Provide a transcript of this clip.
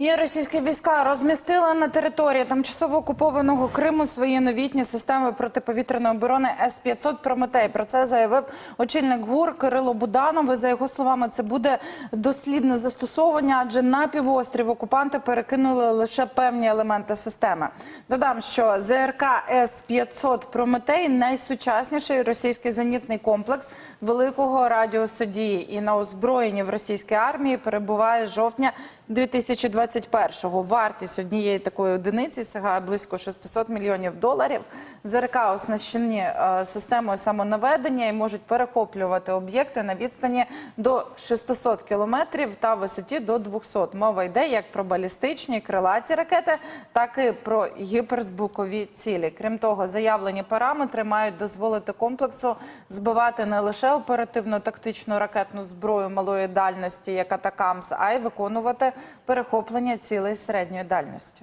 І російські війська розмістили на території тимчасово окупованого Криму свої новітні системи протиповітряної оборони С-500 «Прометей». Про це заявив очільник ГУР Кирило Буданов. І, За його словами, це буде дослідне застосовування, адже на півострів окупанти перекинули лише певні елементи системи. Додам, що ЗРК С-500 «Прометей» – найсучасніший російський зенітний комплекс великого радіусу дії. І на озброєнні в російській армії перебуває з жовтня 2021-го. Вартість однієї такої одиниці сягає близько 600 мільйонів доларів. ЗРК оснащені е, системою самонаведення і можуть перехоплювати об'єкти на відстані до 600 кілометрів та висоті до 200. Мова йде як про балістичні крилаті ракети, так і про гіперзвукові цілі. Крім того, заявлені параметри мають дозволити комплексу збивати не лише оперативну тактичну ракетну зброю малої дальності, як Атакамс, а й виконувати перехоплення цілей середньої дальності.